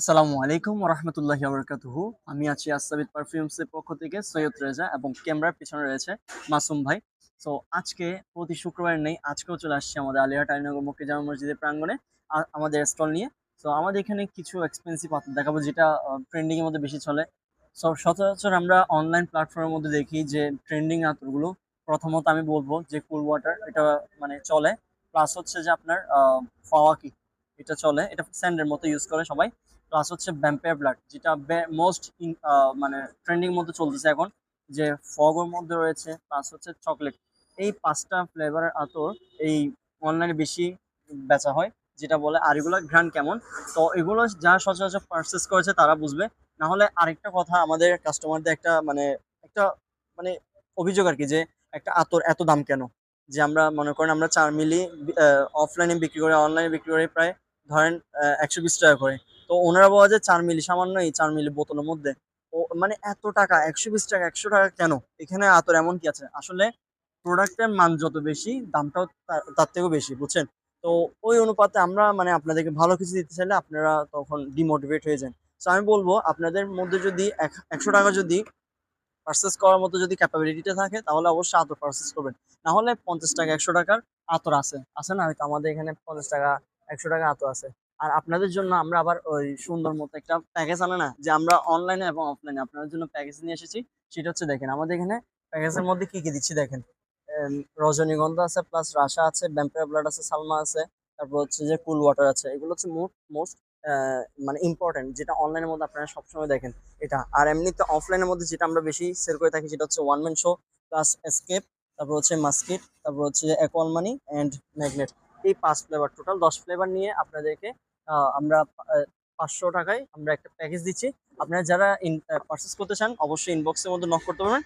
আসসালামু আলাইকুম রহমতুল্লাহ আবরকাতুহু আমি আছি আসাবিদ পারফিউমসের পক্ষ থেকে সৈয়দ রেজা এবং ক্যামেরার পিছনে রয়েছে মাসুম ভাই। সো আজকে প্রতি শুক্রবার নেই, আজকেও চলে আসছে আমাদের আলিয়া টাইনগর জামা মসজিদের প্রাঙ্গণে আমাদের স্টল নিয়ে। সো আমাদের এখানে কিছু এক্সপেন্সিভ আতর দেখাবো যেটা ট্রেন্ডিংয়ের মধ্যে বেশি চলে। সো সচরাচর আমরা অনলাইন প্ল্যাটফর্মের মধ্যে দেখি যে ট্রেন্ডিং আতরগুলো, প্রথমত আমি বলব যে কুল ওয়াটার এটা মানে চলে। প্লাস হচ্ছে যে আপনার ফাওয়াকি, এটা চলে। এটা স্যান্ডের মতো ইউজ করে সবাই। প্লাস হচ্ছে ভ্যাম্পায়ার ব্লাড যেটা মোস্ট মানে ট্রেন্ডিং মধ্যে চলতেছে এখন, যে ফগের মধ্যে রয়েছে প্লাস হচ্ছে চকলেট এই পাঁচটা ফ্লেভারের আতর এই অনলাইনে বেশি বেচা হয়, যেটা বলে আর এগুলো ঘ্রাণ কেমন? তো এগুলো যা সচরাচর পারচেস করেছে তারা বুঝবে। না হলে আরেকটা কথা আমাদের কাস্টমারদের একটা মানে একটা মানে অভিযোগ আর কি, যে একটা আতর এত দাম কেন? যে আমরা মনে করেন আমরা চার মিলি অফলাইনে বিক্রি করে অনলাইনে বিক্রি করে প্রায় ধরেন একশো বিশ টাকা করে। তো ওনারা বলা যে চার মিলি, সামান্য এই চার মিলি বোতলের মধ্যে। ও মানে এত টাকা, একশো বিশ টাকা, একশো টাকা কেন? এখানে আতর এমন কি আছে? আসলে প্রোডাক্টের মান যত বেশি, দামটাও তার থেকেও বেশি, বুঝছেন? তো ওই অনুপাতে আমরা মানে আপনাদেরকে ভালো কিছু দিতে চাইলে আপনারা তখন ডিমোটিভেট হয়ে যান। তো আমি বলব, আপনাদের মধ্যে যদি এক- একশো টাকা যদি পারচেস করার মতো যদি ক্যাপাবিলিটিটা থাকে, তাহলে অবশ্যই আতর পারচেস করবেন। না হলে পঞ্চাশ টাকা, একশো টাকার আতর আছে। আছে না? হয়তো আমাদের এখানে পঞ্চাশ টাকা, একশো টাকা আতর আছে। আর আপনাদের জন্য আমরা আবার ওই সুন্দর মতো একটা প্যাকেজ আনে না, যে আমরা অনলাইনে এবং অফলাইনে আপনাদের জন্য প্যাকেজ নিয়ে এসেছি। সেটা হচ্ছে দেখেন, আমাদের এখানে প্যাকেজের মধ্যে কি কি দিচ্ছি দেখেন? রজনীগন্ধা আছে প্লাস রাশা আছে ব্যাম্পায়ার ব্লাড আছে, সালমা আছে, তারপর হচ্ছে যে কুল ওয়াটার আছে। এগুলো হচ্ছে মোট মোস্ট মানে ইম্পর্টেন্ট যেটা অনলাইনের মধ্যে আপনারা সবসময় দেখেন। এটা, আর এমনিতে অফলাইনের মধ্যে যেটা আমরা বেশি সেল করে থাকি সেটা হচ্ছে one man show plus escape তারপর হচ্ছে মাস্কিট তারপর হচ্ছে অ্যাকোয়ালমানি অ্যান্ড ম্যাগনেট এই পাঁচ ফ্লেভার টোটাল দশ ফ্লেভার নিয়ে আপনাদেরকে আমরা পাঁচশো টাকায় আমরা একটা প্যাকেজ দিচ্ছি। আপনারা যারা পারচেস করতে চান, অবশ্যই ইনবক্সের মধ্যে নক করতে পারবেন।